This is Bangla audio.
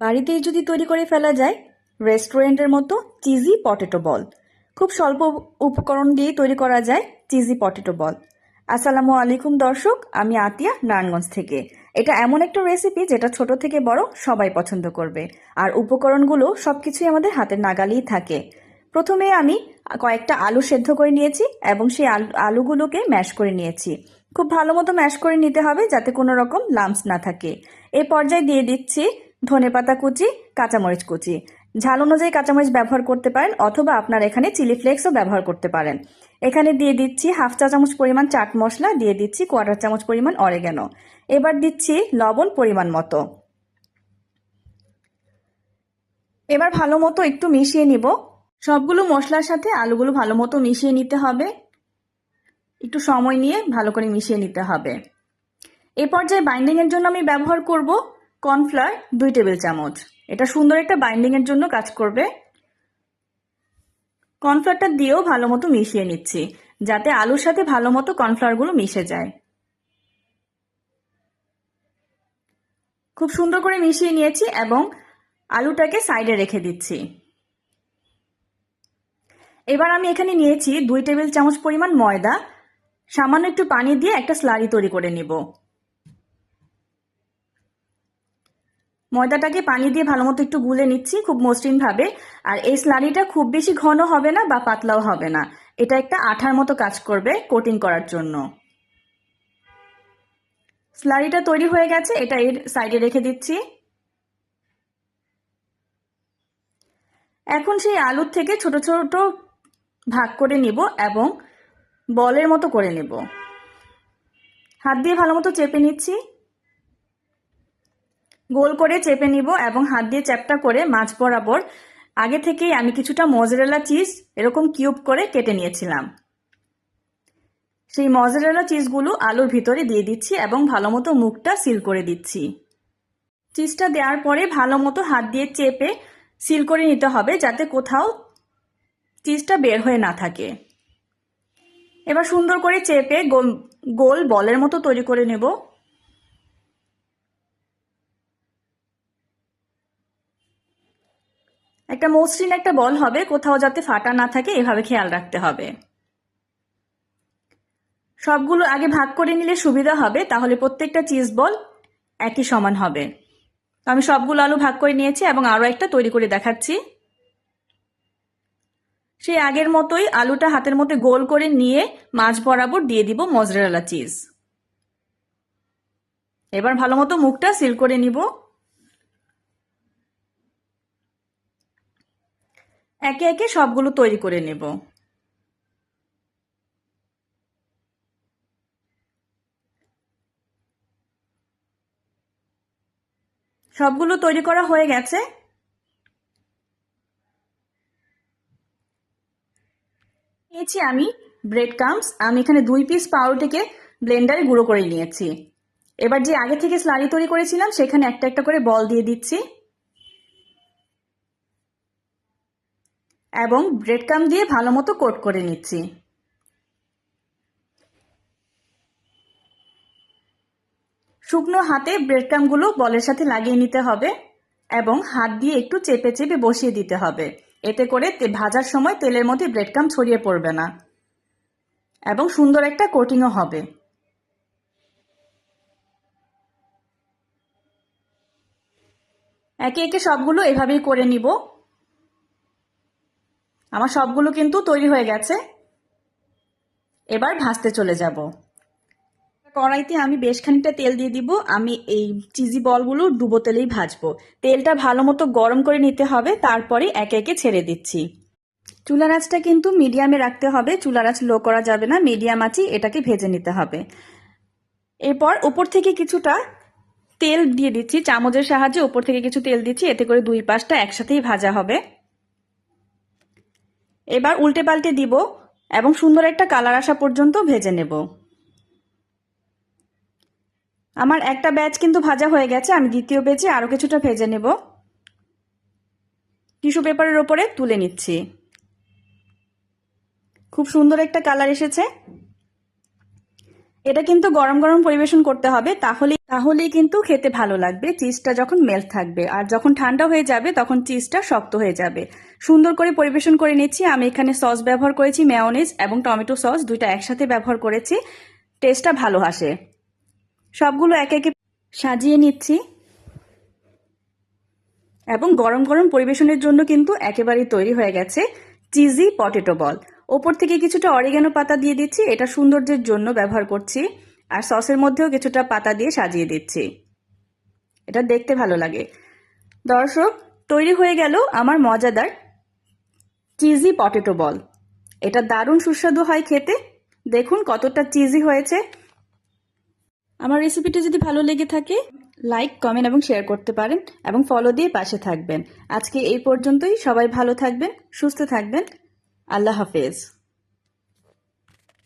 বাড়িতেই যদি তৈরি করে ফেলা যায় রেস্টুরেন্টের মতো চিজি পটেটো বল খুব স্বল্প উপকরণ দিয়ে তৈরি করা যায় চিজি পটেটো বল আসসালামু আলাইকুম দর্শক, আমি আতিয়া নারায়ণগঞ্জ থেকে। এটা এমন একটা রেসিপি যেটা ছোট থেকে বড় সবাই পছন্দ করবে। আর উপকরণগুলো সব কিছুই আমাদের হাতের নাগালেই থাকে। প্রথমে আমি কয়েকটা আলু সেদ্ধ করে নিয়েছি এবং সেই আলু আলুগুলোকে ম্যাশ করে নিয়েছি। খুব ভালো মতো ম্যাশ করে নিতে হবে যাতে কোনো রকম লাম্পস না থাকে। এ পর্যায়ে দিয়ে দিচ্ছি ধনেপাতা কুচি, কাঁচামরিচ কুচি। ঝাল অনুযায়ী কাঁচামরিচ ব্যবহার করতে পারেন অথবা আপনার এখানে চিলি ফ্লেক্সও ব্যবহার করতে পারেন। এখানে দিয়ে দিচ্ছি হাফ চা চামচ পরিমাণ চাট মশলা, দিয়ে দিচ্ছি কোয়ার্টার চামচ পরিমাণ অরেগানো। এবার দিচ্ছি লবণ পরিমাণ মতো। এবার ভালো মতো একটু মিশিয়ে নিব। সবগুলো মশলার সাথে আলুগুলো ভালো মতো মিশিয়ে নিতে হবে। একটু সময় নিয়ে ভালো করে মিশিয়ে নিতে হবে। এ পর্যায়ে বাইন্ডিংয়ের জন্য আমি ব্যবহার করব কর্নফ্লাওয়ার, দুই টেবিল চামচ। এটা সুন্দর একটা বাইন্ডিংয়ের জন্য কাজ করবে। কর্নফ্লাওয়ারটা দিয়েও ভালো মতো মিশিয়ে নিচ্ছি, যাতে আলুর সাথে ভালো মতো কর্নফ্লাওয়ারগুলো মিশে যায়। খুব সুন্দর করে মিশিয়ে নিয়েছি এবং আলুটাকে সাইডে রেখে দিচ্ছি। এবার আমি এখানে নিয়েছি দুই টেবিল চামচ পরিমাণ ময়দা। সামান্য একটু পানি দিয়ে একটা স্লারি তৈরি করে নিব। ময়দাটাকে পানি দিয়ে ভালো মতো একটু গুলে নিচ্ছি খুব মসৃণ ভাবে আর এই স্লারিটা খুব বেশি ঘন হবে না বা পাতলাও হবে না। এটা একটা আঠার মতো কাজ করবে কোটিং করার জন্য। স্লারিটা তৈরি হয়ে গেছে, এটা এর সাইডে রেখে দিচ্ছি। এখন সেই আলুর থেকে ছোট ছোট ভাগ করে নিব এবং বলের মতো করে নেব। হাত দিয়ে ভালো মতো চেপে নিচ্ছি। গোল করে চেপে নিব এবং হাত দিয়ে চ্যাপটা করে মাছ বরাবর। আগে থেকেই আমি কিছুটা মজরেলা চিজ এরকম কিউব করে কেটে নিয়েছিলাম। সেই মজরেলা চিজগুলো আলুর ভিতরে দিয়ে দিচ্ছি এবং ভালো মতো মুখটা সিল করে দিচ্ছি। চিজটা দেওয়ার পরে ভালো মতো হাত দিয়ে চেপে সিল করে নিতে হবে যাতে কোথাও চিজটা বের হয়ে না থাকে। এবার সুন্দর করে চেপে গোল গোল বলের মতো তৈরি করে নেব। একটা মসৃণ একটা বল হবে, কোথাও যাতে ফাটা না থাকে, এভাবে খেয়াল রাখতে হবে। সবগুলো আগে ভাগ করে নিলে সুবিধা হবে, তাহলে প্রত্যেকটা চিজ বল একই সমান হবে। আমি সবগুলো আলু ভাগ করে নিয়েছি এবং আরও একটা তৈরি করে দেখাচ্ছি। সেই আগের মতোই আলুটা হাতের মধ্যে গোল করে নিয়ে মাছ বরাবর দিয়ে দিব মজরেলা চিজ। এবার ভালো মতো মুখটা সিল করে নিব। একে একে সবগুলো তৈরি করে নেব। সবগুলো তৈরি করা হয়ে গেছে। নিয়েছি আমি ব্রেড কামস আমি এখানে দুই পিস পাউরুটিকে ব্লেন্ডারে গুঁড়ো করে নিয়েছি। এবার যে আগে থেকে স্লারি তৈরি করেছিলাম, সেখানে একটা একটা করে বল দিয়ে দিচ্ছি। এবং ব্রেড কাম দিয়ে ভালো মতো কোট করে নিচ্ছি। শুকনো হাতে ব্রেড কামগুলো বলের সাথে লাগিয়ে নিতে হবে এবং হাত দিয়ে একটু চেপে চেপে বসিয়ে দিতে হবে। এতে করে ভাজার সময় তেলের মধ্যে ব্রেড কাম ছড়িয়ে পড়বে না এবং সুন্দর একটা কোটিংও হবে। একে একে সবগুলো এভাবেই করে নিব। আমার সবগুলো কিন্তু তৈরি হয়ে গেছে। এবার ভাজতে চলে যাব। কড়াইতে আমি বেশ খানিকটা তেল দিয়ে দিব। আমি এই চিজি বলগুলো ডুবো তেলেই ভাজবো। তেলটা ভালো মতো গরম করে নিতে হবে, তারপরে একে একে ছেড়ে দিচ্ছি। চুলার আঁচটা কিন্তু মিডিয়ামে রাখতে হবে। চুলার লো করা যাবে না, মিডিয়াম আঁচই এটাকে ভেজে নিতে হবে। এরপর উপর থেকে কিছুটা তেল দিয়ে দিচ্ছি। চামচের সাহায্যে উপর থেকে কিছু তেল দিচ্ছি। এতে করে দুই পাশটা একসাথেই ভাজা হবে। এবার উল্টে পাল্টে দিব এবং সুন্দর একটা কালার আসা পর্যন্ত ভেজে নেব। আমার একটা ব্যাচ কিন্তু ভাজা হয়ে গেছে, আমি দ্বিতীয় ব্যাচে আরও কিছুটা ভেজে নেব। টিস্যু পেপারের ওপরে তুলে নিচ্ছি। খুব সুন্দর একটা কালার এসেছে। এটা কিন্তু গরম গরম পরিবেশন করতে হবে তাহলে তাহলেই কিন্তু খেতে ভালো লাগবে। চিজটা যখন মেল্ট থাকবে, আর যখন ঠান্ডা হয়ে যাবে, তখন চিজটা শক্ত হয়ে যাবে। সুন্দর করে পরিবেশন করে নিচ্ছি। আমি এখানে সস ব্যবহার করেছি মেয়নিজ এবং টমেটো সস দুইটা একসাথে ব্যবহার করেছি। টেস্টটা ভালো আসে। সবগুলো একে একে সাজিয়ে নিচ্ছি। এবং গরম গরম পরিবেশনের জন্য কিন্তু একেবারেই তৈরি হয়ে গেছে চিজি পটেটো বল ওপর থেকে কিছুটা অরিগানো পাতা দিয়ে দিচ্ছি, এটা সৌন্দর্যের জন্য ব্যবহার করছি, আর সসের মধ্যেও কিছুটা পাতা দিয়ে সাজিয়ে দিচ্ছি। এটা দেখতে ভালো লাগে। দর্শক, তৈরি হয়ে গেল আমার মজাদার চিজি পটেটো বল। এটা দারুণ সুস্বাদু হয় খেতে। দেখুন কতটা চিজি হয়েছে। আমার রেসিপিটি যদি ভালো লেগে থাকে, লাইক, কমেন্ট এবং শেয়ার করতে পারেন এবং ফলো দিয়ে পাশে থাকবেন। আজকে এই পর্যন্তই। সবাই ভালো থাকবেন, সুস্থ থাকবেন। আল্লাহ হাফেজ।